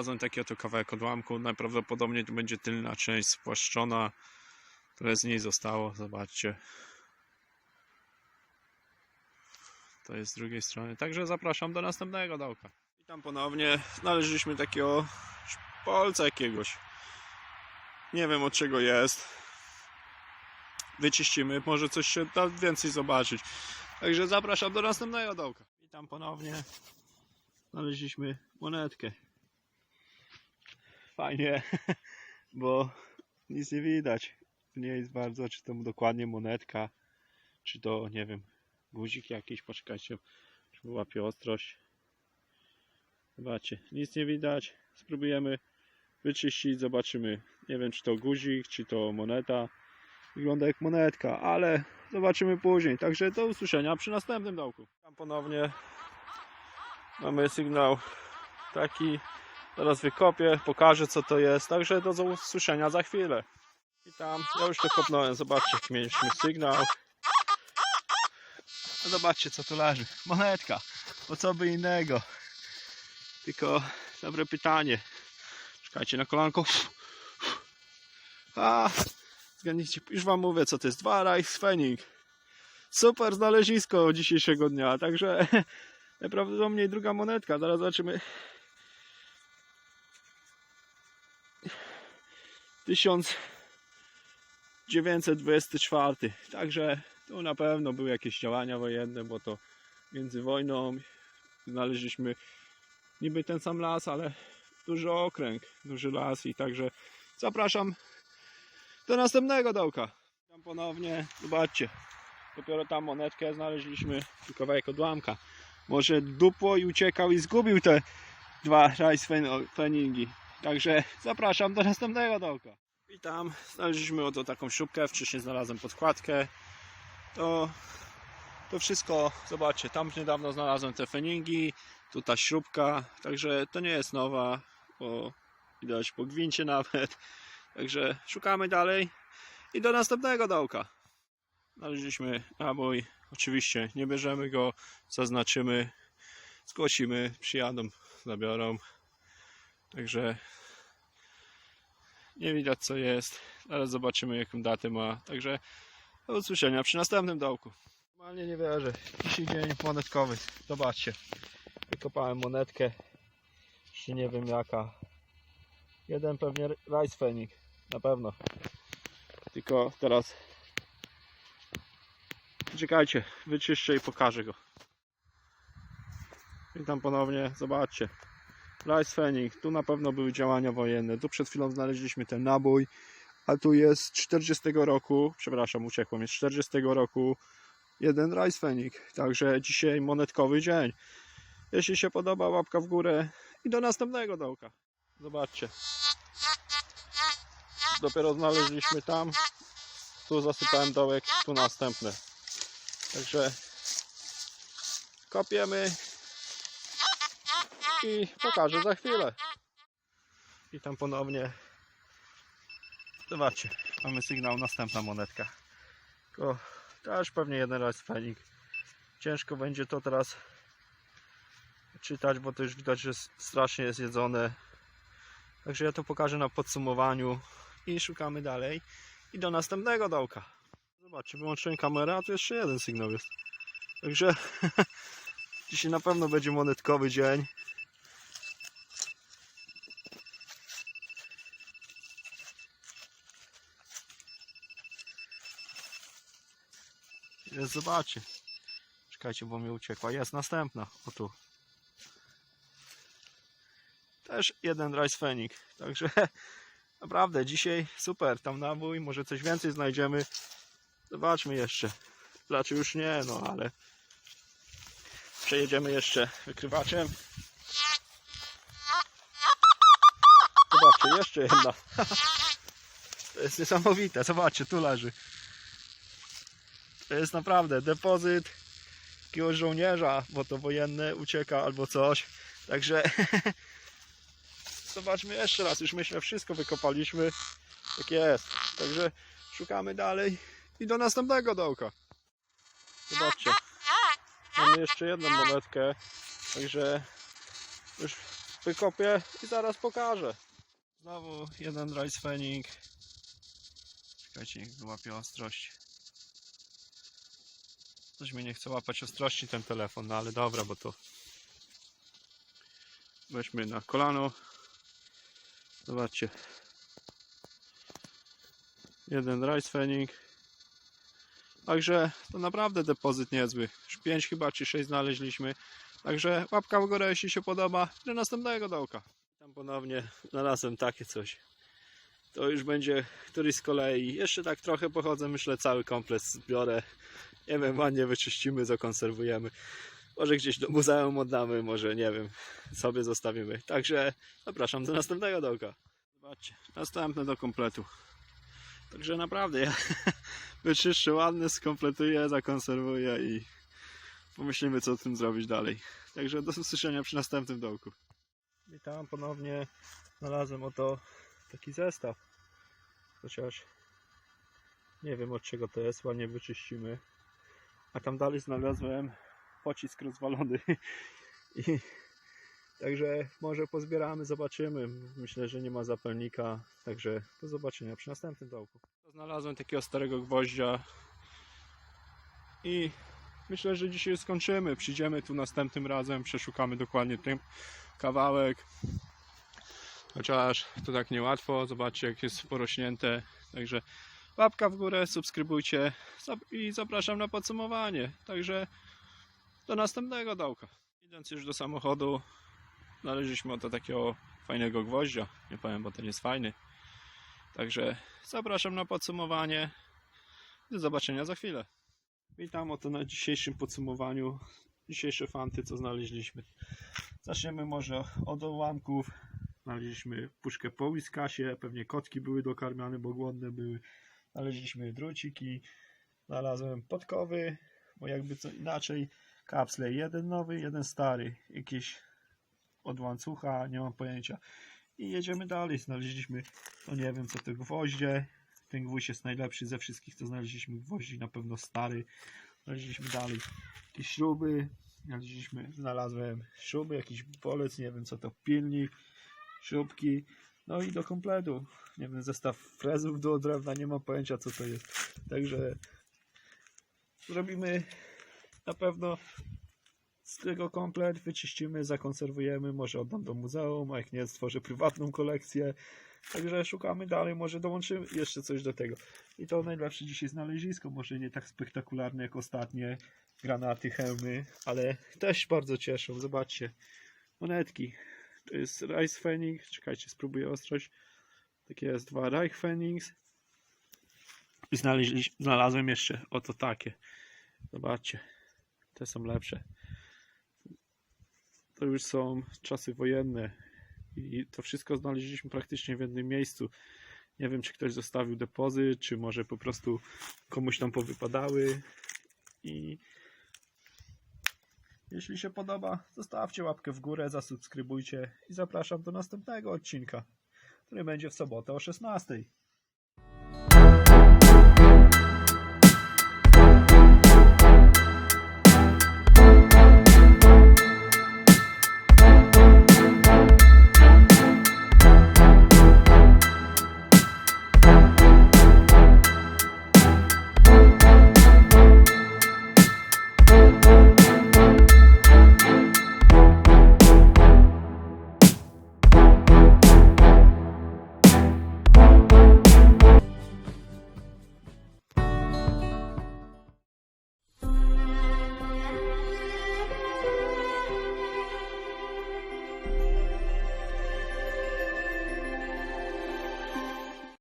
Znalazłem taki oto kawałek odłamku. Najprawdopodobniej to będzie tylna część spłaszczona. Tyle z niej zostało. Zobaczcie. To jest z drugiej strony. Także zapraszam do następnego dołka. Witam ponownie. Znaleźliśmy takiego szpolca jakiegoś. Nie wiem od czego jest. Wyczyścimy. Może coś się da więcej zobaczyć. Także zapraszam do następnego dołka. Witam ponownie. Znaleźliśmy monetkę. Fajnie, bo nic nie widać. Nie jest bardzo, czy to dokładnie monetka, czy to, nie wiem, guzik jakiś. Poczekajcie, żeby łapie ostrość. Zobaczcie, nic nie widać. Spróbujemy wyczyścić, zobaczymy. Nie wiem, czy to guzik, czy to moneta. Wygląda jak monetka, ale zobaczymy później. Także do usłyszenia przy następnym dołku. Tam ponownie mamy sygnał taki. Teraz wykopię, pokażę co to jest. Także do usłyszenia za chwilę. I tam, ja już to kopnąłem. Zobaczcie, mieliśmy sygnał. No zobaczcie co tu leży. Monetka. Po co by innego? Tylko dobre pytanie. Czekajcie na kolanko. A, zgadnijcie, już wam mówię co to jest. Dwa Reichsfening. Super znalezisko dzisiejszego dnia. Także najprawdopodobniej druga monetka. Zaraz zobaczymy. 1924. Także tu na pewno były jakieś działania wojenne, bo to między wojną znaleźliśmy niby ten sam las, ale duży okręg, duży las i także zapraszam do następnego dołka. Tam ponownie, zobaczcie, dopiero tam monetkę znaleźliśmy, kawałek odłamka. Może dupło i uciekał i zgubił te dwa Reichsfeningi. Także zapraszam do następnego dołka. Witam, znaleźliśmy oto taką śrubkę, wcześniej znalazłem podkładkę. To, to wszystko, zobaczcie, tam niedawno znalazłem te feningi, tu ta śrubka, także to nie jest nowa, bo widać po gwincie nawet. Także szukamy dalej i do następnego dołka. Znaleźliśmy nabój, oczywiście nie bierzemy go, zaznaczymy, zgłosimy, przyjadą, zabiorą. Także nie widać co jest. Zaraz zobaczymy jaką datę ma. Także do usłyszenia przy następnym dołku. Normalnie nie wierzę. Dzisiaj dzień monetkowy. Zobaczcie. Wykopałem monetkę. Jeszcze nie wiem jaka. Jeden pewnie Rice Fenik. Na pewno. Tylko teraz czekajcie. Wyczyszczę i pokażę go. Witam ponownie. Zobaczcie. Rice Fenik. Tu na pewno były działania wojenne. Tu przed chwilą znaleźliśmy ten nabój. A tu jest z 40 roku, przepraszam, uciekłem, jest z 40 roku jeden Rice Fenik. Także dzisiaj monetkowy dzień. Jeśli się podoba, łapka w górę i do następnego dołka. Zobaczcie. Dopiero znaleźliśmy tam. Tu zasypałem dołek, tu następny. Także kopiemy i pokażę za chwilę. I tam ponownie. Zobaczcie, mamy sygnał, następna monetka. Tylko też pewnie jeden raz fenik. Ciężko będzie to teraz czytać, bo to już widać, że strasznie jest jedzone. Także ja to pokażę na podsumowaniu i szukamy dalej. I do następnego dołka. Zobaczcie, wyłączyłem kamerę, a tu jeszcze jeden sygnał jest. Także dzisiaj na pewno będzie monetkowy dzień. Jest, zobaczcie. Czekajcie, bo mi uciekła. Jest następna. O tu. Też jeden Rice Fenik. Także naprawdę dzisiaj super. Tam nabój. Może coś więcej znajdziemy. Zobaczmy jeszcze. Znaczy już nie, no ale przejedziemy jeszcze wykrywaczem. Zobaczcie, jeszcze jedna. To jest niesamowite. Zobaczcie, tu leży. To jest naprawdę depozyt jakiegoś żołnierza, bo to wojenne ucieka albo coś. Także zobaczmy jeszcze raz. Już myślę, wszystko wykopaliśmy. Tak jest. Także szukamy dalej i do następnego dołka. Zobaczcie. Mamy jeszcze jedną monetkę. Także już wykopię i zaraz pokażę. Znowu jeden rice fening. Czekajcie, niech wyłapie ostrość. Coś mi nie chce łapać ostrości ten telefon, no ale dobra, bo to weźmy na kolano. Zobaczcie. Jeden rice fening. Także to naprawdę depozyt niezły. Już 5 chyba czy 6 znaleźliśmy. Także łapka w górę, jeśli się podoba. Do następnego dołka. Tam ponownie znalazłem takie coś. To już będzie któryś z kolei. Jeszcze tak trochę pochodzę, myślę cały kompleks zbiorę. Nie wiem, ładnie wyczyścimy, zakonserwujemy. Może gdzieś do muzeum oddamy, może nie wiem, sobie zostawimy. Także zapraszam do następnego dołka. Zobaczcie, następne do kompletu. Także naprawdę ja wyczyszczę ładnie, skompletuję, zakonserwuję i pomyślimy co z tym zrobić dalej. Także do usłyszenia przy następnym dołku. Witam ponownie. Znalazłem oto taki zestaw. Chociaż nie wiem od czego to jest, ładnie wyczyścimy. A tam dalej znalazłem pocisk rozwalony. I Także może pozbieramy, zobaczymy. Myślę, że nie ma zapalnika. Także do zobaczenia przy następnym dołku. Znalazłem takiego starego gwoździa i myślę, że dzisiaj skończymy. Przyjdziemy tu następnym razem, przeszukamy dokładnie ten kawałek. Chociaż to tak niełatwo. Zobaczcie, jak jest porośnięte. Także łapka w górę, subskrybujcie i zapraszam na podsumowanie. Także do następnego dołka. Idąc już do samochodu, znaleźliśmy oto takiego fajnego gwoździa. Nie powiem, bo ten jest fajny. Także zapraszam na podsumowanie. Do zobaczenia za chwilę. Witam oto na dzisiejszym podsumowaniu. Dzisiejsze fanty, co znaleźliśmy. Zaczniemy może od ułamków. Znaleźliśmy puszkę po whiskasie. Pewnie kotki były dokarmiane, bo głodne były. Znaleźliśmy druciki. Znalazłem podkowy, bo jakby co inaczej. Kapsle, jeden nowy, jeden stary. Jakieś od łańcucha, nie mam pojęcia. I jedziemy dalej. Znaleźliśmy, no nie wiem co to gwoździe. Ten gwóźdź jest najlepszy ze wszystkich, co znaleźliśmy. Gwoździ na pewno stary. Znaleźliśmy dalej jakieś śruby. Znaleźliśmy, znalazłem śruby, jakiś bolec, nie wiem co to, pilnik, śrubki. No i do kompletu. Nie wiem, zestaw frezów do drewna, nie mam pojęcia co to jest. Także zrobimy na pewno z tego komplet, wyczyścimy, zakonserwujemy, może oddam do muzeum, a jak nie, stworzę prywatną kolekcję. Także szukamy dalej, może dołączymy jeszcze coś do tego. I to najlepsze dzisiaj znalezisko, może nie tak spektakularne jak ostatnie granaty, hełmy, ale też bardzo cieszą. Zobaczcie, monetki. To jest Phoenix, czekajcie, spróbuję ostrość. Takie jest dwa Reich Phoenix. I znalazłem jeszcze oto takie. Zobaczcie, te są lepsze to już są czasy wojenne i to wszystko znaleźliśmy praktycznie w jednym miejscu. Nie wiem, czy ktoś zostawił depozyt, czy może po prostu komuś tam powypadały. I jeśli się podoba, zostawcie łapkę w górę, zasubskrybujcie i zapraszam do następnego odcinka, który będzie w sobotę o 16.